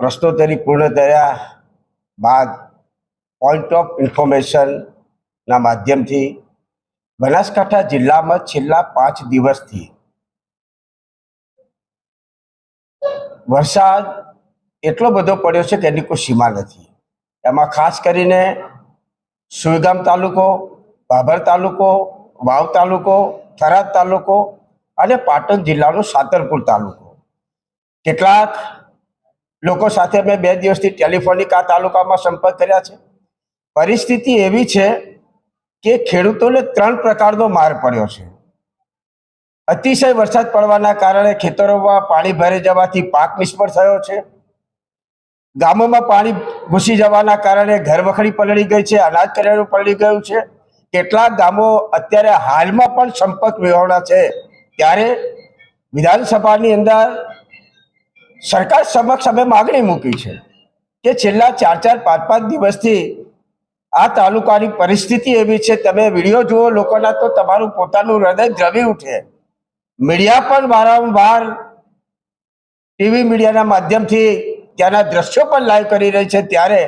પ્રશ્નોત્તરી પૂર્ણ થયા બાદ પોઈન્ટ ઓફ ઇન્ફોર્મેશનના માધ્યમથી બનાસકાંઠા જિલ્લામાં છેલ્લા પાંચ દિવસથી વરસાદ એટલો બધો પડ્યો છે એની કોઈ સીમા નથી. એમાં ખાસ કરીને સુઈગામ તાલુકો ભાભર તાલુકો, વાવ તાલુકો, થરાદ તાલુકો અને પાટણ જિલ્લાનો સાતરપુર તાલુકો. કેટલાક લોકો સાથે મેં બે દિવસથી ટેલિફોનિક આ તાલુકામાં સંપર્ક કર્યા છે. પરિસ્થિતિ એવી છે કે ખેડૂતોને ત્રણ પ્રકારનો માર પડ્યો છે. અતિશય વરસાદ પડવાના કારણે ખેતરોમાં પાણી ભરાઈ જવાથી પાક નિષ્ફળ થયો છે. ગામોમાં પાણી ઘૂસી જવાના કારણે ઘર વખડી પલળી ગઈ છે, અનાજ કરિયાણું પલળી ગયું છે. કેટલાક ગામો અત્યારે હાલમાં પણ સંપર્ક વિહોણા છે. ત્યારે વિધાનસભાની અંદર સરકાર સમક્ષ અમે માગણી મૂકી છે કે છેલ્લા ચાર ચાર, પાંચ પાંચ દિવસથી આ તાલુકાની પરિસ્થિતિ એવી છે. તમે વીડિયો જુઓ લોકોના તો તમારું પોતાનું હૃદય દ્રવી ઉઠે. મીડિયા પણ વારંવાર ટીવી મીડિયાના માધ્યમથી ત્યાંના દ્રશ્યો પણ લાઈવ કરી રહી છે. ત્યારે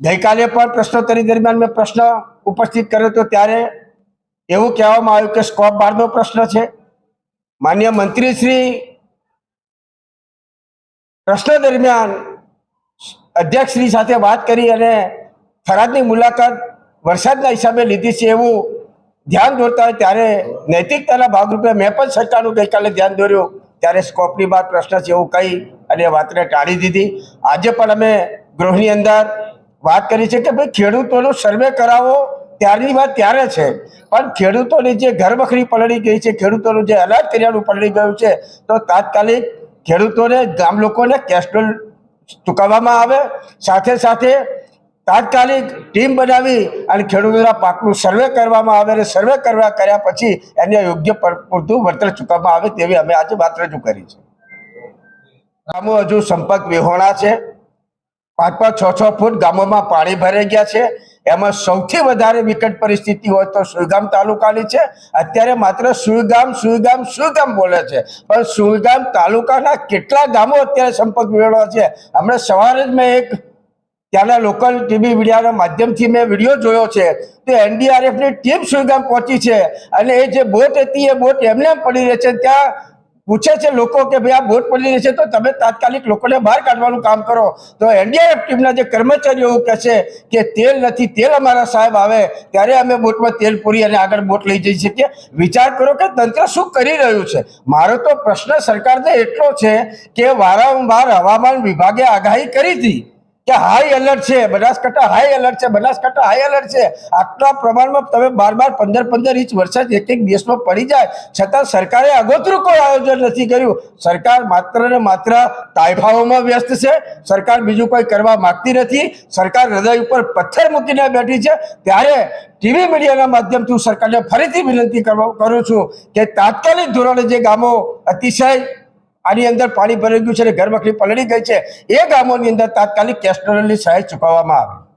ગઈકાલે પણ પ્રશ્નોત્તરી દરમિયાન મેં પ્રશ્ન ઉપસ્થિત કર્યો હતો ત્યારે એવું કહેવામાં આવ્યું કે સ્કોપ બારનો પ્રશ્ન છે. માન્ય મંત્રી શ્રી પ્રશ્ન દરમિયાન અધ્યક્ષશ્રી સાથે વાત કરી અને થરાદની મુલાકાત વરસાદના હિસાબે લીધી છે એવું ધ્યાન દોરતા હોય ત્યારે નૈતિકતાના ભાગરૂપે મેં પણ સરકારનું ગઈકાલે ધ્યાન દોર્યું. ત્યારે સ્કોપની બાદ પ્રશ્ન છે એવું કહી અને વાતને ટાળી દીધી. આજે પણ અમે ગૃહની અંદર વાત કરી છે કે ભાઈ ખેડૂતોનો સર્વે કરાવો ત્યારની વાત ત્યારે છે. પણ ખેડૂતોની જે ઘર વખરી પલળી ગઈ છે, ખેડૂતોનું જે અનાજ કર્યાનું પલળી ગયું છે, તો તાત્કાલિક ખેડૂતોને, ગામ લોકોને કેસ્ટ્રોલ ચૂકવવામાં આવે. સાથે સાથે તાત્કાલિક ટીમ બનાવી અને ખેડૂતોના પાકનું સર્વે કરવામાં આવે અને સર્વે કરવા કર્યા પછી એને યોગ્ય પર- પૂરતું વળતર ચૂકવવામાં આવે તેવી અમે આજે વાત રજૂ કરી છે. ગામો હજુ સંપર્ક વિહોણા છે. પાંચ પાંચ છ છ ફૂટ ગામોમાં પાણી ભરાઈ ગયા છે. એમાં સૌથી વધારે વિકટ પરિસ્થિતિ હોય તો સુઈગામ તાલુકાની છે. અત્યારે માત્ર સુઈગામ સુઈગામ સુઈગામ બોલે છે. પણ સુઈગામ તાલુકાના કેટલા ગામો અત્યારે સંપર્ક વિહોણા છે? હમણાં સવારે જ મેં એક ત્યાંના લોકલ ટીવી મીડિયાના માધ્યમથી મેં વીડિયો જોયો છે. તો એનડીઆરએફની ટીમ સુઈગામ પહોંચી છે. અને એ જે બોટ હતી, એ બોટ એમને એમ પડી રહે છે. ત્યાં પૂછે છે લોકો કે ભાઈ આ બોટ પડી રહી છે, તો તમે તાત્કાલિક લોકોને બહાર કાઢવાનું કામ કરો. તો એનડીઆરએફ ટીમના જે કર્મચારીઓ એવું કહે છે કે તેલ નથી, તેલ અમારા સાહેબ આવે, ત્યારે અમે બોટમાં તેલ પૂરી અને આગળ બોટ લઈ જઈ શકીએ. વિચાર કરો કે તંત્ર શું કરી રહ્યું છે? મારો તો પ્રશ્ન સરકારને એટલો છે કે વારંવાર હવામાન વિભાગે આગાહી કરી હતી. કે હાઈ એલર્ટ છે, બનાસકાંઠા હાઈ એલર્ટ છે, બનાસકાંઠા હાઈ એલર્ટ છે. આટલા પ્રમાણમાં તમે બાર બાર પંદર પંદર ઇંચ વરસાદ એક એક દિવસમાં પડી જાય. છતાં સરકારે આગોતરું કોઈ આયોજન નથી કર્યું. સરકાર માત્ર ને માત્ર તાઇફાઓમાં વ્યસ્ત છે. સરકાર બીજું કોઈ કરવા માગતી નથી. સરકાર હૃદય ઉપર પથ્થર મૂકીને બેઠી છે. ત્યારે ટીવી મીડિયાના માધ્યમથી હું સરકારને ફરીથી વિનંતી કરું છું કે તાત્કાલિક ધોરણે જે ગામો અતિશય આની અંદર પાણી ભરાઈ ગયું છે અને ઘર પલળી ગઈ છે. એ ગામોની અંદર તાત્કાલિક કેસ્ટોરલની સહાય ચૂકવવામાં આવે.